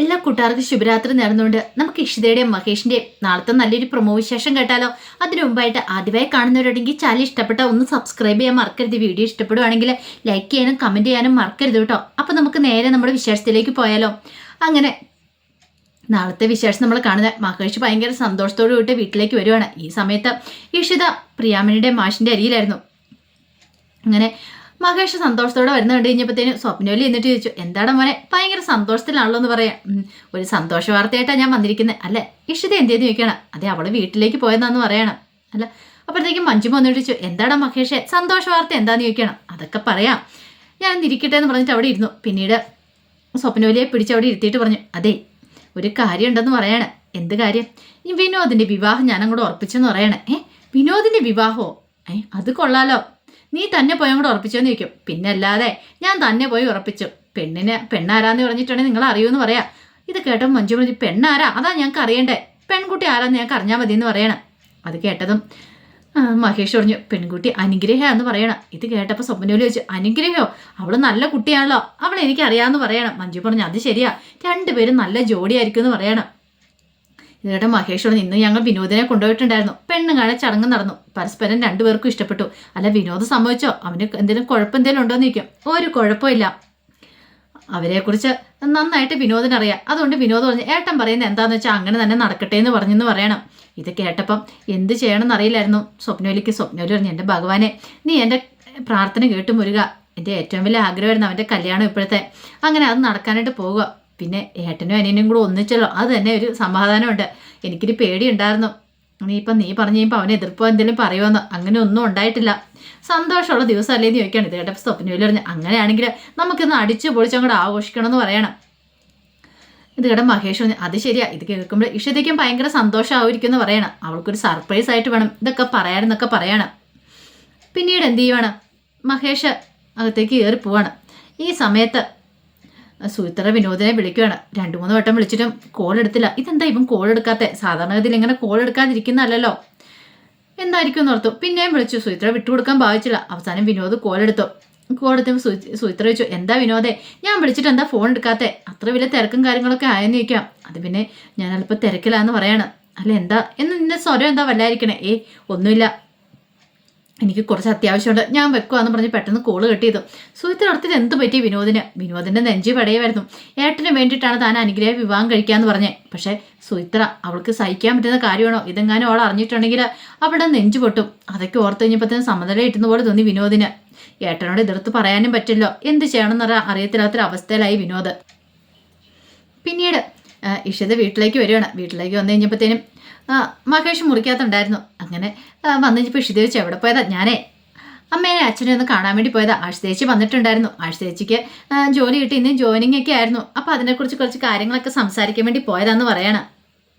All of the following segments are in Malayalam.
എല്ലാ കൂട്ടുകാർക്കും ശുഭരാത്രി നേർന്നുകൊണ്ട് നമുക്ക് ഇഷിതയുടെയും മഹേഷിന്റെയും നാളത്തെ നല്ലൊരു പ്രൊമോ വിശേഷം കേട്ടാലോ? അതിനു മുമ്പായിട്ട് ആദ്യമായി കാണുന്നവരുണ്ടെങ്കിൽ ചാനൽ ഇഷ്ടപ്പെട്ട ഒന്ന് സബ്സ്ക്രൈബ് ചെയ്യാൻ മറക്കരുത്. വീഡിയോ ഇഷ്ടപ്പെടുവാണെങ്കിൽ ലൈക്ക് ചെയ്യാനും കമന്റ് ചെയ്യാനും മറക്കരുത് കേട്ടോ. അപ്പൊ നമുക്ക് നേരെ നമ്മുടെ വിശേഷത്തിലേക്ക് പോയാലോ? അങ്ങനെ നാളത്തെ വിശേഷം നമ്മൾ കാണുന്നത് മഹേഷ് ഭയങ്കര സന്തോഷത്തോടു കൂട്ടി വീട്ടിലേക്ക് വരുവാണ്. ഈ സമയത്ത് ഇഷിത പ്രിയാമണിയുടെ മാഷിന്റെ അരിയിലായിരുന്നു അങ്ങനെ മഹേഷ് സന്തോഷത്തോടെ വരുന്ന കണ്ടു കഴിഞ്ഞപ്പോഴത്തേനും സ്വപ്നോലി എന്നിട്ട് ചോദിച്ചു എന്താണ് മോനെ ഭയങ്കര സന്തോഷത്തിലാണല്ലോ എന്ന് പറയാം. ഒരു സന്തോഷ വാർത്തയായിട്ടാണ് ഞാൻ വന്നിരിക്കുന്നത് അല്ലേ? ഇഷിത ചെയ്ത് ചോദിക്കണം അതെ അവൾ വീട്ടിലേക്ക് പോയതാന്ന് പറയണം. അല്ല അപ്പോഴത്തേക്കും മഞ്ജുമ വന്നിട്ട് ചോദിച്ചു എന്താണ് മഹേഷെ സന്തോഷ വാർത്ത എന്താന്ന് ചോദിക്കണം അതൊക്കെ പറയാം. ഞാൻ ഇരിക്കട്ടെ എന്ന് പറഞ്ഞിട്ട് അവിടെ ഇരുന്നു. പിന്നീട് സ്വപ്നോലിയെ പിടിച്ച് അവിടെ ഇരുത്തിയിട്ട് പറഞ്ഞു അതെ ഒരു കാര്യം ഉണ്ടെന്ന് പറയാണ്. എന്ത് കാര്യം? ഈ വിനോദിന്റെ വിവാഹം ഞാനങ്ങോട്ട് ഉറപ്പിച്ചെന്ന് പറയണേ. ഏ വിനോദിന്റെ വിവാഹമോ? ഏ അത് കൊള്ളാലോ. നീ തന്നെ പോയി അങ്ങോട്ട് ഉറപ്പിച്ചോന്ന് ചോദിക്കും. പിന്നെ അല്ലാതെ ഞാൻ തന്നെ പോയി ഉറപ്പിച്ചു. പെണ്ണിന് പെണ്ണാരാന്ന് പറഞ്ഞിട്ടുണ്ടെങ്കിൽ നിങ്ങൾ അറിയുമെന്ന് പറയാം. ഇത് കേട്ടോ മഞ്ജു പറഞ്ഞു പെണ്ണാരാ? അതാ ഞങ്ങൾക്ക് അറിയണ്ടേ. പെൺകുട്ടി ആരാന്ന് ഞങ്ങൾക്ക് അറിഞ്ഞാൽ മതി എന്ന് പറയണം. അത് കേട്ടതും മഹേഷ് പറഞ്ഞു പെൺകുട്ടി അനുഗ്രഹ എന്ന് പറയണം. ഇത് കേട്ടപ്പോൾ സ്വപ്നോലി ചോദിച്ചു അനുഗ്രഹോ അവൾ നല്ല കുട്ടിയാണല്ലോ. അറിയാമെന്ന് പറയണം. മഞ്ജു പറഞ്ഞു അത് ശരിയാ. രണ്ടുപേരും നല്ല ജോഡിയായിരിക്കും എന്ന് പറയണം. ഇത് മഹേഷോട് ഇന്ന് ഞങ്ങൾ വിനോദിനെ കൊണ്ടുപോയിട്ടുണ്ടായിരുന്നു. പെണ്ണും കാണാൻ ചടങ്ങ് നടന്നു. പരസ്പരം രണ്ടുപേർക്കും ഇഷ്ടപ്പെട്ടു. അല്ല വിനോദ് സംഭവിച്ചോ അവന് എന്തെങ്കിലും കുഴപ്പം എന്തെങ്കിലും ഉണ്ടോ എന്ന് ചോദിക്കും. ഒരു കുഴപ്പമില്ല. അവരെക്കുറിച്ച് നന്നായിട്ട് വിനോദിന് അറിയാം. അതുകൊണ്ട് വിനോദ് പറഞ്ഞു ഏട്ടൻ പറയുന്നത് എന്താണെന്ന് വെച്ചാൽ അങ്ങനെ തന്നെ നടക്കട്ടെ എന്ന് പറഞ്ഞെന്ന് പറയണം. ഇത് കേട്ടപ്പം എന്ത് ചെയ്യണമെന്ന് അറിയില്ലായിരുന്നു. സ്വപ്നോലിക്ക് സ്വപ്നോലി പറഞ്ഞു എന്റെ ഭഗവാനെ നീ എന്റെ പ്രാർത്ഥന കേട്ടു മുരുക. എന്റെ ഏറ്റവും വലിയ ആഗ്രഹമായിരുന്നു അവന്റെ കല്യാണം ഇപ്പോഴത്തെ. അങ്ങനെ അത് നടക്കാനായിട്ട് പോവുക. പിന്നെ ഏട്ടനും അനിയനും കൂടെ ഒന്നിച്ചല്ലോ. അത് തന്നെ ഒരു സമാധാനമുണ്ട്. എനിക്കൊരു പേടിയുണ്ടായിരുന്നു. ഇനിയിപ്പം നീ പറഞ്ഞു കഴിയുമ്പോൾ അവനെ എതിർപ്പോ എന്തെങ്കിലും പറയുമെന്ന് അങ്ങനെ ഒന്നും ഉണ്ടായിട്ടില്ല. സന്തോഷമുള്ള ദിവസമല്ലേ എന്ന് ചോദിക്കുകയാണ് ഇത് കേട്ടപ്പോൾ സ്വപ്നവിൽ പറഞ്ഞു അങ്ങനെയാണെങ്കിൽ നമുക്കിന്ന് അടിച്ചു പൊളിച്ച് അങ്ങോട്ട് ആഘോഷിക്കണമെന്ന് പറയണം. ഇത് കേട്ട മഹേഷ് പറഞ്ഞു അത് ശരിയാ. ഇത് കേൾക്കുമ്പോൾ ഇഷ്ടത്തേക്കും ഭയങ്കര സന്തോഷമായിരിക്കും എന്ന് പറയണം. അവൾക്കൊരു സർപ്രൈസ് ആയിട്ട് വേണം. ഇതൊക്കെ പറയാനെന്നൊക്കെ പറയണം. പിന്നീട് എന്ത് ചെയ്യുവാണ്? മഹേഷ് അകത്തേക്ക് കയറി പോവാണ് ഈ സമയത്ത് സുമിത്ര വിനോദിനെ വിളിക്കുകയാണ്. രണ്ടു മൂന്ന് വട്ടം വിളിച്ചിട്ടും കോൾ എടുത്തില്ല. ഇതെന്താ ഇവൻ കോൾ എടുക്കാത്ത? സാധാരണഗതിയിൽ ഇങ്ങനെ കോൾ എടുക്കാതിരിക്കുന്നതല്ലോ എന്തായിരിക്കും എന്ന് ഓർത്തു. പിന്നെയും വിളിച്ചു. സുഹിത്ര വിട്ടുകൊടുക്കാൻ ഭാവിച്ചില്ല. അവസാനം വിനോദ് കോൾ എടുത്തു. കോൾ എടുത്തപ്പോൾ സു- സുമിത്ര ചോദിച്ചു എന്താ വിനോദേ? ഞാൻ വിളിച്ചിട്ട് എന്താ ഫോൺ എടുക്കാത്തെ? അത്ര വലിയ തിരക്കും കാര്യങ്ങളൊക്കെ ആയെന്ന് ചോദിക്കാം. അത് പിന്നെ ഞാൻ അല്പം തിരക്കിലാന്ന് പറയാണ്. അല്ല എന്താ? എന്ന് നിന്റെ സ്വരം എന്താ വല്ലായിരിക്കണേ? ഏ ഒന്നുമില്ല. എനിക്ക് കുറച്ച് അത്യാവശ്യമുണ്ട്. ഞാൻ വെക്കുവാന്ന് പറഞ്ഞ് പെട്ടെന്ന് കോൾ കെട്ടിയതു. സുഹൃത്തിനടുത്തിന് എന്ത് പറ്റി വിനോദിന്? വിനോദിന്റെ നെഞ്ചി പടയുമായിരുന്നു ഏട്ടന് വേണ്ടിയിട്ടാണ് താൻ അനുഗ്രഹ വിവാഹം കഴിക്കാന്ന് പറഞ്ഞേ. പക്ഷേ സുഹിത്ര അവൾക്ക് സഹിക്കാൻ പറ്റുന്ന കാര്യമാണോ? ഇതെങ്ങാനും അവൾ അറിഞ്ഞിട്ടുണ്ടെങ്കിൽ അവിടെ നെഞ്ചു പൊട്ടും. അതൊക്കെ ഓർത്ത് തന്നെ സമനില ഇട്ടുന്ന പോലെ തോന്നി വിനോദിന്. ഏട്ടനോട് എതിർത്ത് പറയാനും പറ്റില്ലോ എന്ത് ചെയ്യണമെന്ന് അറിയത്തില്ലാത്തൊരവസ്ഥയിലായി വിനോദ്. പിന്നീട് ഇഷിത വീട്ടിലേക്ക് വരികയാണ്. വീട്ടിലേക്ക് വന്നു കഴിഞ്ഞപ്പോഴത്തേനും മഹേഷ് മുറിക്കകത്തുണ്ടായിരുന്നു. അങ്ങനെ വന്നു കഴിഞ്ഞപ്പോൾ ഇഷിത വെച്ച് എവിടെ പോയതാ? ഞാനേ അമ്മേനെ അച്ഛനെ ഒന്ന് കാണാൻ വേണ്ടി പോയതാ. ആഴ്ചത്തേച്ചി വന്നിട്ടുണ്ടായിരുന്നു. ആഴ്ചത്തേച്ചിക്ക് ജോലി കിട്ടി. ഇന്ന് ജോയിനിങ് ഒക്കെ ആയിരുന്നു. അപ്പോൾ അതിനെക്കുറിച്ച് കുറച്ച് കാര്യങ്ങളൊക്കെ സംസാരിക്കാൻ വേണ്ടി പോയതാന്ന് പറയണം.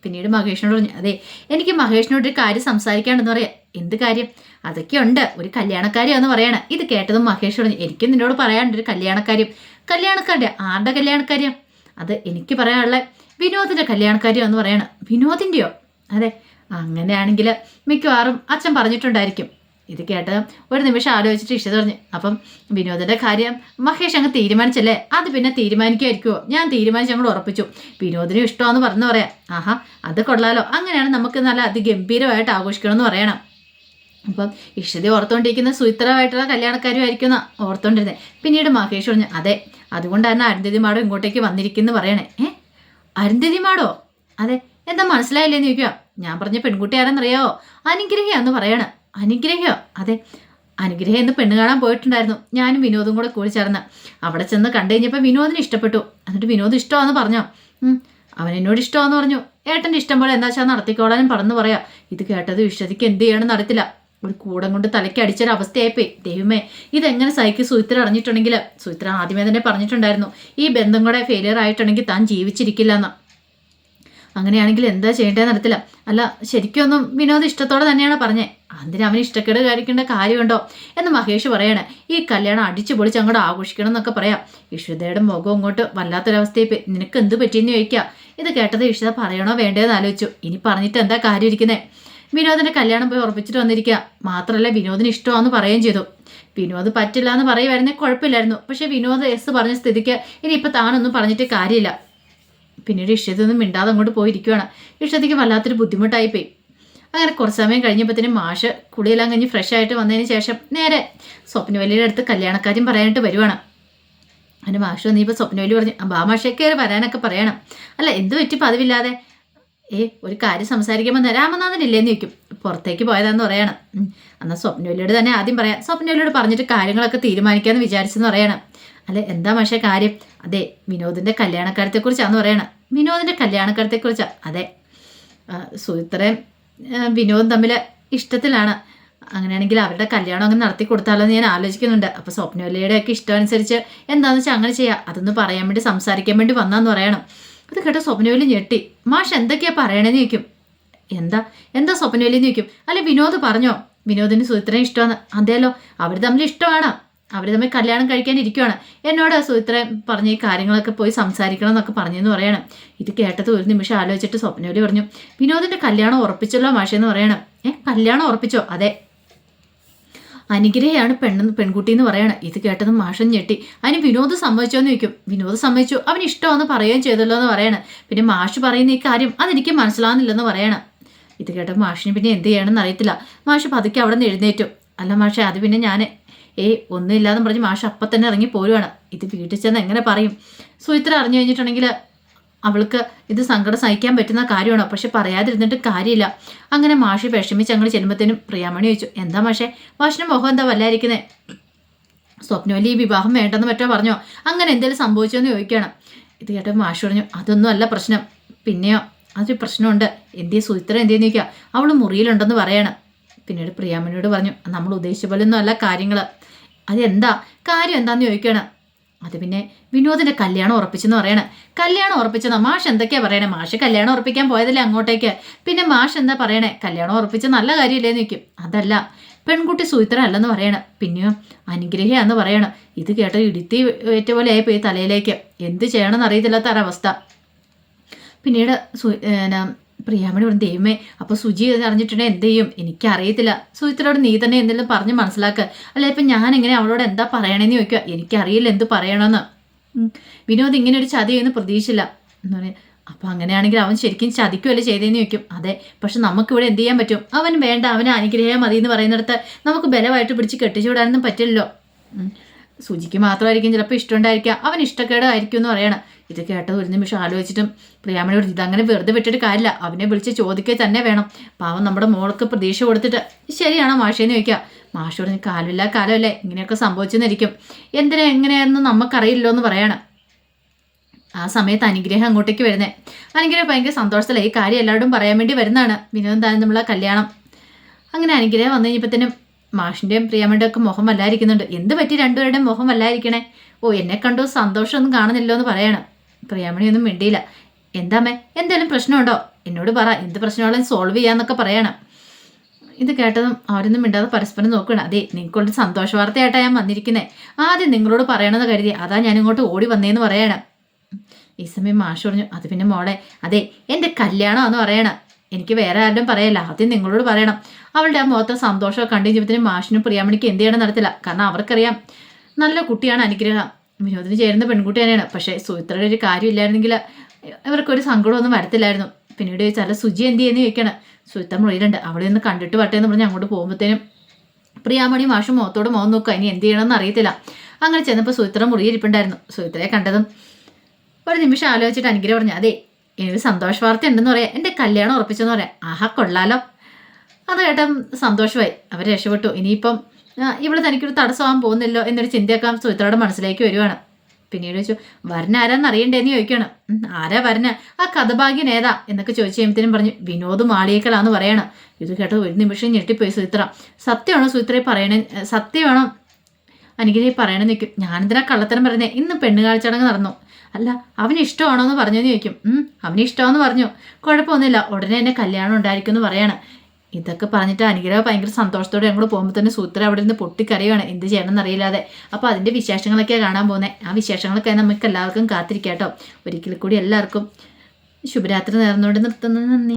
പിന്നീട് മഹേഷിനോട് പറഞ്ഞു അതെ എനിക്ക് മഹേഷിനോട് ഒരു കാര്യം സംസാരിക്കാണ്ടെന്ന് പറയാം. എന്ത് കാര്യം? അതൊക്കെ ഉണ്ട്. ഒരു കല്യാണക്കാരിയാന്ന് പറയണം. ഇത് കേട്ടതും മഹേഷ് പറഞ്ഞു എനിക്ക് നിന്നോട് പറയാനുണ്ട് ഒരു കല്യാണക്കാര്യം. കല്യാണക്കാരുടെ? ആരുടെ കല്യാണക്കാര്യം? അത് എനിക്ക് പറയാനുള്ള വിനോദിന്റെ കല്യാണക്കാര്യം എന്ന് പറയണം. വിനോദിന്റെയോ? അതെ അങ്ങനെയാണെങ്കിൽ മിക്കവാറും അച്ഛൻ പറഞ്ഞിട്ടുണ്ടായിരിക്കും. ഇത് കേട്ട് ഒരു നിമിഷം ആലോചിച്ചിട്ട് ഇഷ്ട പറഞ്ഞു അപ്പം വിനോദിന്റെ കാര്യം മഹേഷ് അങ്ങ് തീരുമാനിച്ചല്ലേ? അത് പിന്നെ തീരുമാനിക്കുമായിരിക്കുമോ ഞാൻ തീരുമാനിച്ച് അങ്ങോട്ട് ഉറപ്പിച്ചു. വിനോദിനും ഇഷ്ടമാന്ന് പറഞ്ഞു പറയാം. ആഹാ അത് കൊള്ളാലോ. അങ്ങനെയാണ് നമുക്ക് നല്ല അതിഗംഭീരമായിട്ട് ആഘോഷിക്കണമെന്ന് പറയണം. അപ്പം ഇഷ്ടതി ഓർത്തുകൊണ്ടിരിക്കുന്ന സുയിത്രമായിട്ടുള്ള കല്യാണക്കാരുമായിരിക്കുന്ന ഓർത്തുകൊണ്ടിരുന്നത് പിന്നീട് മഹേഷ് പറഞ്ഞു അതെ അതുകൊണ്ടാണ് അരുന്ധതി മാഡം ഇങ്ങോട്ടേക്ക് വന്നിരിക്കുന്നു പറയണേ. ഏ അരുന്ധതി മാഡോ അതെ എന്താ മനസ്സിലായില്ലേന്ന് ചോദിക്കുക. ഞാൻ പറഞ്ഞ പെൺകുട്ടി ആരെന്നറിയാവോ? അനുഗ്രഹയാന്ന് പറയണ. അനുഗ്രഹയോ? അതെ അനുഗ്രഹം എന്ന് പെണ്ണ് കാണാൻ പോയിട്ടുണ്ടായിരുന്നു. ഞാനും വിനോദും കൂടെ കൂടി ചേർന്ന്. അവിടെ ചെന്ന് കണ്ടു കഴിഞ്ഞപ്പോൾ വിനോദിന് ഇഷ്ടപ്പെട്ടു. എന്നിട്ട് വിനോദ് ഇഷ്ടമാണെന്ന് പറഞ്ഞോ? അവൻ എന്നോട് ഇഷ്ടമാണെന്ന് പറഞ്ഞു. ഏട്ടന്റെ ഇഷ്ടം പോലെ എന്താ വെച്ചാൽ നടത്തിക്കോളാനും പറഞ്ഞു പറയാം. ഇത് കേട്ടത് വിശ്വതിക്ക് എന്ത് ചെയ്യണം നടത്തില്ല ഒരു കൂടം കൊണ്ട് തലയ്ക്ക് അടിച്ചൊരവസ്ഥയായിപ്പോയി. ദൈവമേ ഇതെങ്ങനെ സഹിക്കും സുഹിത്ര അറിഞ്ഞിട്ടുണ്ടെങ്കിൽ സുഹിത്ര ആദ്യമേ തന്നെ പറഞ്ഞിട്ടുണ്ടായിരുന്നു ഈ ബന്ധം കൂടെ ഫെയിലിയർ ആയിട്ടുണ്ടെങ്കിൽ താൻ ജീവിച്ചിരിക്കില്ല എന്ന് അങ്ങനെയാണെങ്കിൽ എന്താ ചെയ്യേണ്ടതെന്ന് അറിയത്തില്ല അല്ല ശരിക്കും ഒന്നും വിനോദ് ഇഷ്ടത്തോടെ തന്നെയാണ് പറഞ്ഞേ. അതിന് അവന് ഇഷ്ടക്കേട് കാണിക്കേണ്ട കാര്യമുണ്ടോ? എന്ന് മഹേഷ് പറയണേ. ഈ കല്യാണം അടിച്ചു പൊളിച്ച് അങ്ങോട്ട് ആഘോഷിക്കണം എന്നൊക്കെ പറയാം. ഇഷിതയുടെ മുഖം ഇങ്ങോട്ട് വല്ലാത്തൊരവസ്ഥയെ. നിനക്ക് എന്ത് പറ്റിയെന്ന് ചോദിക്കുക ഇത് കേട്ടത് ഇഷിത പറയണോ വേണ്ടതെന്ന് ആലോചിച്ചു. ഇനി പറഞ്ഞിട്ട് എന്താ കാര്യം ഇരിക്കുന്നേ? വിനോദിന്റെ കല്യാണം പോയി ഉറപ്പിച്ചിട്ട് വന്നിരിക്കുക. മാത്രമല്ല വിനോദിന് ഇഷ്ടമാണെന്ന് പറയുകയും ചെയ്തു. വിനോദ് പറ്റില്ല എന്ന് പറയുമായിരുന്നേ കുഴപ്പമില്ലായിരുന്നു. പക്ഷെ വിനോദ് എസ് പറഞ്ഞ സ്ഥിതിക്ക് ഇനി ഇപ്പൊ താനൊന്നും പറഞ്ഞിട്ട് കാര്യമില്ല. പിന്നീട് ഇഷ്ടത്തൊന്നും മിണ്ടാതെ അങ്ങോട്ട് പോയിരിക്കുവാണ്. ഇഷ്ടത്തേക്ക് വല്ലാത്തൊരു ബുദ്ധിമുട്ടായി പോയി അങ്ങനെ കുറച്ച് സമയം കഴിഞ്ഞപ്പോഴത്തേനും മാഷ് കുളിയെല്ലാം കഴിഞ്ഞ് ഫ്രഷ് ആയിട്ട് വന്നതിന് ശേഷം നേരെ സ്വപ്നവല്ലിയുടെ അടുത്ത് കല്യാണക്കാര്യം പറയാനായിട്ട് വരുവാണ്. അതിന് മാഷ് വന്നിപ്പോൾ സ്വപ്നവല്ലി പറഞ്ഞു ബാ മാഷേ കയറി വരാനൊക്കെ പറയണം. അല്ല എന്ത് പറ്റി? പതിവില്ലാതെ. ഏ ഒരു കാര്യം സംസാരിക്കുമ്പോൾ രാമനാഥൻ ഇല്ലേന്ന് ചോദിക്കും. പുറത്തേക്ക് പോയതാന്ന് പറയണം. എന്നാൽ സ്വപ്നവല്ലിയോട് തന്നെ ആദ്യം പറയാം. സ്വപ്നവല്ലിയോട് പറഞ്ഞിട്ട് കാര്യങ്ങളൊക്കെ തീരുമാനിക്കാമെന്ന് വിചാരിച്ചെന്ന് പറയണം. അല്ല എന്താ പക്ഷേ കാര്യം? അതെ വിനോദിന്റെ കല്യാണക്കാര്യത്തെക്കുറിച്ചാന്ന് പറയണം. വിനോദിന്റെ കല്യാണക്കാര്യത്തെക്കുറിച്ചാണ് അതെ. സുഹിത്രയും വിനോദം തമ്മിൽ ഇഷ്ടത്തിലാണ്. അങ്ങനെയാണെങ്കിൽ അവരുടെ കല്യാണം അങ്ങനെ നടത്തി കൊടുത്താലോ എന്ന് ഞാൻ ആലോചിക്കുന്നുണ്ട്. അപ്പോൾ സ്വപ്നവല്ലിയുടെ ഒക്കെ ഇഷ്ടം അനുസരിച്ച് എന്താണെന്ന് വെച്ചാൽ അങ്ങനെ ചെയ്യാം. അതൊന്ന് പറയാൻ വേണ്ടി സംസാരിക്കാൻ വേണ്ടി വന്നാന്ന് പറയണം. അത് കേട്ട സ്വപ്നവലി ഞെട്ടി. മാഷ് എന്തൊക്കെയാ പറയണേന്ന് ചോദിക്കും. എന്താ? എന്താ സ്വപ്നവലി എന്ന് ചോദിക്കും. അല്ല വിനോദ് പറഞ്ഞോ? വിനോദിന് സുചിത്രയെ ഇഷ്ടമാണ്. അതേലോ അവർ തമ്മിൽ ഇഷ്ടമാണ്. അവർ തമ്മിൽ കല്യാണം കഴിക്കാൻ ഇരിക്കുവാണ്. എന്നോട് സുമിത്ര പറഞ്ഞ ഈ കാര്യങ്ങളൊക്കെ പോയി സംസാരിക്കണം എന്നൊക്കെ പറഞ്ഞെന്ന് പറയണം. ഇത് കേട്ടത് ഒരു നിമിഷം ആലോചിച്ചിട്ട് സ്വപ്നവലി പറഞ്ഞു വിനോദിന്റെ കല്യാണം ഉറപ്പിച്ചല്ലോ മാഷെന്ന് പറയണം. ഏ കല്യാണം ഉറപ്പിച്ചോ? അതെ. അനുഗ്രഹയാണ് പെണ്ണ് പെൺകുട്ടി എന്ന് പറയണം. ഇത് കേട്ടതും മാഷൻ ഞെട്ടി. അതിന് വിനോദ് സമ്മതിച്ചോ? എന്ന് ചോദിക്കും. വിനോദ് സമ്മതിച്ചു. അവൻ ഇഷ്ടമെന്ന് പറയുകയും ചെയ്തല്ലോ എന്ന് പറയണം. പിന്നെ മാഷ് പറയുന്ന ഈ കാര്യം അതെനിക്ക് മനസ്സിലാവുന്നില്ലെന്ന് പറയണം. ഇത് കേട്ട മാഷിന് പിന്നെ എന്ത് ചെയ്യണമെന്ന് അറിയത്തില്ല. മാഷ് പതുക്കെ അവിടെ നിന്ന് എഴുന്നേറ്റു. അല്ല മാഷെ അത് പിന്നെ ഞാൻ ഏയ് ഒന്നുമില്ലാന്ന് പറഞ്ഞ് മാഷ് അപ്പം തന്നെ ഇറങ്ങി പോരുവാണ്. ഇത് വീട്ടിൽ ചെന്ന് എങ്ങനെ പറയും? സുമിത്ര അറിഞ്ഞു കഴിഞ്ഞിട്ടുണ്ടെങ്കിൽ അവൾക്ക് ഇത് സങ്കടം സഹിക്കാൻ പറ്റുന്ന കാര്യമാണോ? പക്ഷെ പറയാതിരുന്നിട്ട് കാര്യമില്ല. അങ്ങനെ മാഷി വിഷമിച്ച് അങ്ങോട്ട് ചെല്ലുമ്പത്തേനും പ്രിയാമണി ചോദിച്ചു എന്താ മാഷെ? മാഷിന് മുഖം എന്താ വല്ലായിരിക്കുന്നത് സ്വപ്നവല്ലി ഈ വിവാഹം വേണ്ടെന്ന് മറ്റോ പറഞ്ഞോ? അങ്ങനെ എന്തെങ്കിലും സംഭവിച്ചോ എന്ന് ചോദിക്കണം ഇത് കേട്ടോ മാഷ് പറഞ്ഞു അതൊന്നും അല്ല പ്രശ്നം. പിന്നെയോ? അതൊരു പ്രശ്നമുണ്ട്. എന്തേ സുചിത്ര എന്തേന്ന് ചോദിക്കുക അവൾ മുറിയിലുണ്ടെന്ന് പറയണം. പിന്നീട് പ്രിയാമണിയോട് പറഞ്ഞു നമ്മൾ ഉദ്ദേശിച്ച പോലൊന്നും അല്ല കാര്യങ്ങൾ അതെന്താ? കാര്യം എന്താണെന്ന് ചോദിക്കണം അത് പിന്നെ വിനോദിന്റെ കല്യാണം ഉറപ്പിച്ചെന്ന് പറയണേ. കല്യാണം ഉറപ്പിച്ചെന്ന? മാഷ് എന്തൊക്കെയാ പറയണേ? മാഷ് കല്യാണം ഉറപ്പിക്കാൻ പോയതല്ലേ അങ്ങോട്ടേക്ക്. പിന്നെ മാഷ് എന്താ പറയണേ? കല്യാണം ഉറപ്പിച്ച നല്ല കാര്യമില്ലേന്ന് നിൽക്കും അതല്ല പെൺകുട്ടി സൂത്ര അല്ലെന്ന് പറയണ. പിന്നെയോ അനുഗ്രഹയാന്ന് പറയണം. ഇത് കേട്ട ഇടുത്തി ഏറ്റ പോലെ ആയിപ്പോയി തലയിലേക്ക്. എന്ത് ചെയ്യണമെന്ന് അറിയത്തില്ലാത്ത ഒരവസ്ഥ. പിന്നീട് സു- പ്രിയാമണി പറഞ്ഞു ദൈവമേ അപ്പോൾ സുജി അറിഞ്ഞിട്ടുണ്ടെങ്കിൽ എന്ത് ചെയ്യും? എനിക്കറിയത്തില്ല. സുജിത്തിനോട് നീ തന്നെ എന്തെങ്കിലും പറഞ്ഞ് മനസ്സിലാക്കുക അല്ലെ ഇപ്പം ഞാൻ എങ്ങനെ അവളോട് എന്താ പറയണേന്ന് ചോദിക്കുക? എനിക്കറിയില്ല എന്ത് പറയണമെന്ന് വിനോദ് ഇങ്ങനെ ഒരു ചതി എന്ന് പ്രതീക്ഷിച്ചില്ല. എന്ന് പറയാം അപ്പം അങ്ങനെയാണെങ്കിൽ അവൻ ശരിക്കും ചതിക്കുമല്ലേ ചെയ്തതെന്ന് ചോദിക്കും. അതെ പക്ഷെ നമുക്കിവിടെ എന്ത് ചെയ്യാൻ പറ്റും? അവൻ വേണ്ട അവന് അനുഗ്രഹം മതി എന്ന് പറയുന്നിടത്ത് നമുക്ക് ബലമായിട്ട് പിടിച്ച് കെട്ടിച്ചു വിടാനൊന്നും പറ്റില്ലല്ലോ. സുജിക്ക് മാത്രമായിരിക്കും ചിലപ്പോൾ ഇഷ്ടമുണ്ടായിരിക്കാം. അവൻ ഇഷ്ടക്കേടായിരിക്കും എന്ന് പറയണം. ഇത് കേട്ടത് ഒരു നിമിഷം ആലോചിച്ചിട്ടും പ്രിയാമണി പറഞ്ഞു ഇതങ്ങനെ വെറുതെ വിട്ടിട്ട് കാര്യമില്ല. അവനെ വിളിച്ച് ചോദിക്കുക തന്നെ വേണം. പാവം നമ്മുടെ മോൾക്ക് പ്രതീക്ഷ കൊടുത്തിട്ട് ശരിയാണോ മാഷേന്ന് ചോദിക്കുക. മാഷ പറഞ്ഞ് കാലമില്ല കാലമല്ലേ. ഇങ്ങനെയൊക്കെ സംഭവിച്ചെന്നിരിക്കും. എന്തിനാ എങ്ങനെയാണെന്ന് നമുക്കറിയില്ലോ എന്ന് പറയണം. ആ സമയത്ത് അനുഗ്രഹം അങ്ങോട്ടേക്ക് വരുന്നേ. അനുഗ്രഹം ഭയങ്കര സന്തോഷത്തിലായി. ഈ കാര്യം എല്ലാവരോടും പറയാൻ വേണ്ടി വരുന്നതാണ്. വിനോദം താരം നമ്മളെ കല്യാണം. അങ്ങനെ അനുഗ്രഹം വന്നു കഴിഞ്ഞപ്പോഴത്തേനും മാഷിന്റെയും പ്രിയാമ്മയുടെ ഒക്കെ മുഖം വല്ലായിരിക്കുന്നുണ്ട് എന്ത് പറ്റി രണ്ടുപേരുടെയും മുഖം വല്ലായിരിക്കണേ ഓ എന്നെ കണ്ടോ സന്തോഷമൊന്നും കാണുന്നില്ലോ എന്ന് പറയണം. പ്രിയാമണിയൊന്നും മിണ്ടിയില്ല. എന്താമേ എന്തെങ്കിലും പ്രശ്നമുണ്ടോ? എന്നോട് പറ എന്ത് പ്രശ്നമുള്ള സോൾവ് ചെയ്യാന്നൊക്കെ പറയണം. ഇത് കേട്ടതും അവരൊന്നും മിണ്ടാതെ പരസ്പരം നോക്കണം അതെ നിങ്ങൾക്കൊരു സന്തോഷ വാർത്തയായിട്ടാണ് ഞാൻ വന്നിരിക്കുന്നത് ആദ്യം നിങ്ങളോട് പറയണമെന്ന് കരുതി അതാ ഞാൻ ഇങ്ങോട്ട് ഓടി വന്നേന്ന് പറയണം. ഈ സമയം മാഷ് പറഞ്ഞു അത് പിന്നെ മോളെ അതെ എന്റെ കല്യാണമാണെന്ന് പറയണം. എനിക്ക് വേറെ ആരുടെയും പറയല്ല. ആദ്യം നിങ്ങളോട് പറയണം. അവളുടെ ആ മുഖത്തെ സന്തോഷമൊക്കെ കണ്ടു ജീവിതത്തിന് മാഷിനും പ്രിയാമണിക്ക് എന്ത് ചെയ്യണം നടത്തില്ല കാരണം അവർക്കറിയാം. നല്ല കുട്ടിയാണ് അനുഗ്രഹം. വിനോദിന് ചേരുന്ന പെൺകുട്ടി തന്നെയാണ്. പക്ഷേ സുമിത്രയുടെ ഒരു കാര്യമില്ലായിരുന്നെങ്കിൽ ഇവർക്കൊരു സങ്കടമൊന്നും വരത്തില്ലായിരുന്നു. പിന്നീട് ചില സുജി എന്ത് ചെയ്യുന്നു? ചോദിക്കണം. സുഹിത്ത മുറിയിലുണ്ട്. അവിടെ നിന്ന് കണ്ടിട്ട് വട്ടെ എന്ന് പറഞ്ഞ് അങ്ങോട്ട് പോകുമ്പോഴത്തേനും പ്രിയാമണി മാഷും മുഖത്തോട് മുഖം നോക്കുക. ഇനി എന്ത് ചെയ്യണമെന്ന് അറിയത്തില്ല. അങ്ങനെ ചെന്നപ്പോൾ സുഹിത്ര മുറിയിരിപ്പുണ്ടായിരുന്നു സുഹിത്രയെ കണ്ടതും ഒരു നിമിഷം ആലോചിച്ചിട്ട് അനുഗ്രഹം പറഞ്ഞു. അതെ എനിക്കൊരു സന്തോഷ വാർത്ത ഉണ്ടെന്ന് പറയാം. എന്റെ കല്യാണം ഉറപ്പിച്ചെന്ന് പറയാം. ആഹാ കൊള്ളാലോ. അത് കേട്ട സന്തോഷമായി. അവർ രക്ഷപ്പെട്ടു. ഇനിയിപ്പം ഇവിടെ തനിക്കൊരു തടസ്സമാകാൻ പോകുന്നില്ലോ എന്നൊരു ചിന്തയൊക്കെ സുഹൃത്തോടെ മനസ്സിലേക്ക് വരുവാണ്. പിന്നീട് ചോദിച്ചു വരന ആരാന്ന് അറിയണ്ടേന്ന് ചോദിക്കണം ആരാ വരന ആ കഥഭാഗ്യൻ ഏതാ? എന്നൊക്കെ ചോദിച്ചു കഴിയുമ്പത്തേനും പറഞ്ഞു വിനോദ് മാളിയേക്കലാന്ന് പറയണം. ഇത് കേട്ട ഒരു നിമിഷം ഞെട്ടിപ്പോയി സുഹിത്ര സത്യമാണോ സുഹിത്ര പറയണേ? സത്യമാണോ? അനുഗ്രഹി പറയണമെന്ന് നിൽക്കും ഞാനെന്തിനാ കള്ളത്തരം പറഞ്ഞേ ഇന്ന് പെണ്ണുകാഴ്ചടങ്ങ് നടന്നു. അല്ല അവന് ഇഷ്ടമാണോ എന്ന് പറഞ്ഞെന്ന് ചോദിക്കും. അവന് ഇഷ്ടമാണെന്ന് പറഞ്ഞു. കുഴപ്പമൊന്നുമില്ല ഉടനെ എന്നെ കല്യാണം ഉണ്ടായിരിക്കും എന്ന് പറയാണ്. ഇതൊക്കെ പറഞ്ഞിട്ട് അനുഗ്രഹം ഭയങ്കര സന്തോഷത്തോടെ ഞങ്ങൾ പോകുമ്പോൾ തന്നെ സൂത്ര അവിടെ നിന്ന് പൊട്ടിക്കറിയുവാണ് എന്ത് ചെയ്യണമെന്ന് എന്നറിയില്ലാതെ അപ്പോൾ അതിന്റെ വിശേഷങ്ങളൊക്കെ കാണാൻ പോകുന്നത് ആ വിശേഷങ്ങളൊക്കെ നമുക്ക് എല്ലാവർക്കും കാത്തിരിക്കാം കേട്ടോ ഒരിക്കൽ കൂടി എല്ലാവർക്കും ശുഭരാത്രി നേർന്നുകൊണ്ട് നിർത്തുന്നത് നന്ദി.